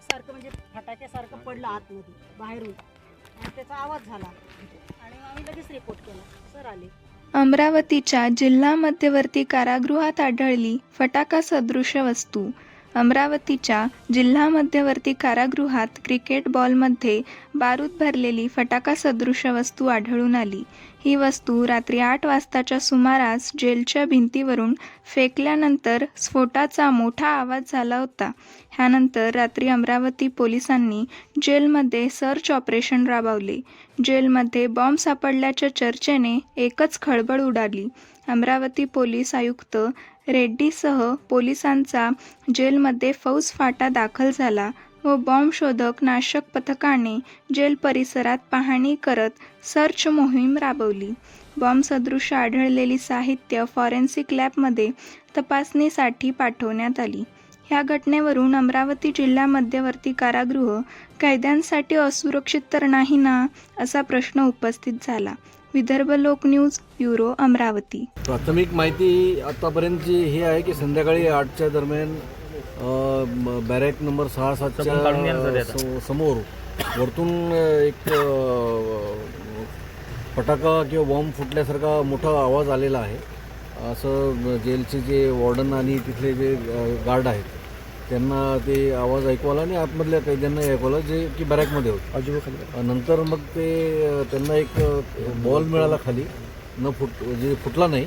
सारखं म्हणजे फटाक्यासारखं पडलं आतमध्ये बाहेरून. आणि त्याचा आवाज झाला. आणि आम्ही लगेच रिपोर्ट केला. सर आले. अमरावतीच्या जिल्हा मध्यवर्ती कारागृहात आढळली फटाका सदृश वस्तू. अमरावतीच्या जिल्हा मध्यवर्ती कारागृहात क्रिकेट बॉलमध्ये बारूद भरलेली फटाका सदृश वस्तू आढळून आली. ही वस्तू रात्री आठ वाजताच्या सुमारास जेलच्या भिंतीवरून फेकल्यानंतर स्फोटाचा मोठा आवाज झाला होता. ह्यानंतर रात्री अमरावती पोलिसांनी जेलमध्ये सर्च ऑपरेशन राबवले. जेलमध्ये बॉम्ब सापडल्याच्या चर्चेने एकच खळबळ उडाली. अमरावती पोलीस आयुक्त रेड्डीसह पोलिसांचा जेलमध्ये फौजफाटा दाखल झाला व बॉम्ब शोधक नाशक पथकाने जेल परिसरात पाहणी करत सर्च मोहीम राबवली. बॉम्ब सदृश आढळलेली साहित्य फॉरेन्सिक लॅबमध्ये तपासणीसाठी पाठवण्यात आली. ह्या घटनेवरून अमरावती जिल्हा मध्यवर्ती कारागृह कैद्यांसाठी असुरक्षित तर नाही ना असा प्रश्न उपस्थित झाला. विदर्भ लोक न्यूज ब्युरो अमरावती. प्राथमिक माहिती आतापर्यंतची ही आहे की संध्याकाळी आठच्या दरम्यान बॅरेक नंबर सहा सातच्या समोर वरतून एक फटाका किंवा बॉम्ब फुटल्यासारखा मोठा आवाज आलेला आहे. असं जेलचे जे वॉर्डन आणि तिथले जे गार्ड आहेत त्यांना ते आवाज ऐकू आला आणि आतमधल्या कैद्यांनाही ऐकू आला जे की बॅरॅकमध्ये होते. नंतर मग ते त्यांना एक बॉल मिळाला खाली. न फुट जे फुटला नाही.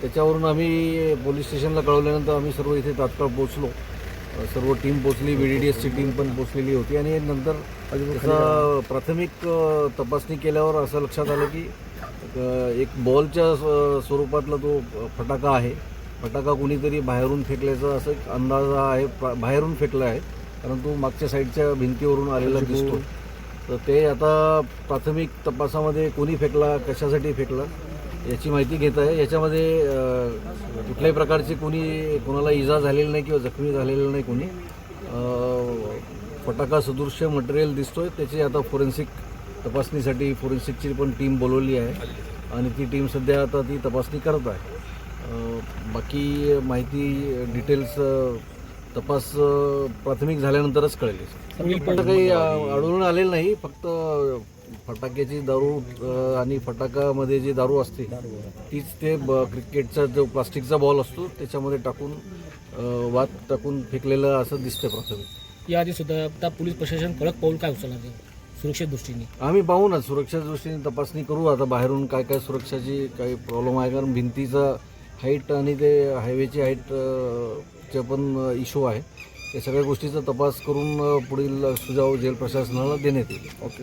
त्याच्यावरून आम्ही पोलीस स्टेशनला कळवल्यानंतर आम्ही सर्व इथे तात्काळ पोचलो सर्व टीम पोचली बी डी डी एसची टीम पण पोचलेली होती. आणि नंतर त्याचा प्राथमिक तपासणी केल्यावर असं लक्षात आलं की एक बॉलच्या स्व- स्वरूपातला तो फटाका आहे. फटाका कुणीतरी बाहेरून फेकल्याचा असं एक अंदाज आहे बाहेरून फेकला आहे कारण तो मागच्या साईडच्या भिंतीवरून आलेला दिसतो. तर ते आता प्राथमिक तपासामध्ये कोणी फेकला कशासाठी फेकला याची माहिती घेत आहे. याच्यामध्ये कुठल्याही प्रकारची कोणी कोणाला इजा झालेली नाही किंवा जखमी झालेलं नाही कोणी. फटाका सदृश्य मटेरियल दिसतोय त्याची आता फोरेन्सिक तपासणीसाठी फोरेन्सिकची पण टीम बोलवली आहे. आणि ती टीम सध्या आता ती तपासणी करत आहे. बाकी माहिती डिटेल्स तपास प्राथमिक झाल्यानंतरच कळेल. पण काही आढळून आलेलं नाही फक्त फटाक्याची दारू आणि फटाकामध्ये जी दारू असते तीच ते ब- क्रिकेटचा जो प्लास्टिकचा बॉल असतो त्याच्यामध्ये टाकून वात टाकून फेकलेलं असं दिसतं प्राथमिक. याआधी सुद्धा आता पोलीस प्रशासन कडक पाऊल काय उचलणार आहे? सुरक्षेच्या दृष्टीने. आम्ही पाहू ना सुरक्षेच्या दृष्टीने तपासणी करू आता बाहेरून काय काय सुरक्षाची काही प्रॉब्लेम आहे कारण भिंतीचा हाईट आणि ते हायवेची हाईट चे पण इश्यू आहे. या सगळ्या गोष्टीचा तपास करून पुढील सुजाव जेल प्रशासनाला देण्यात येईल. ओके.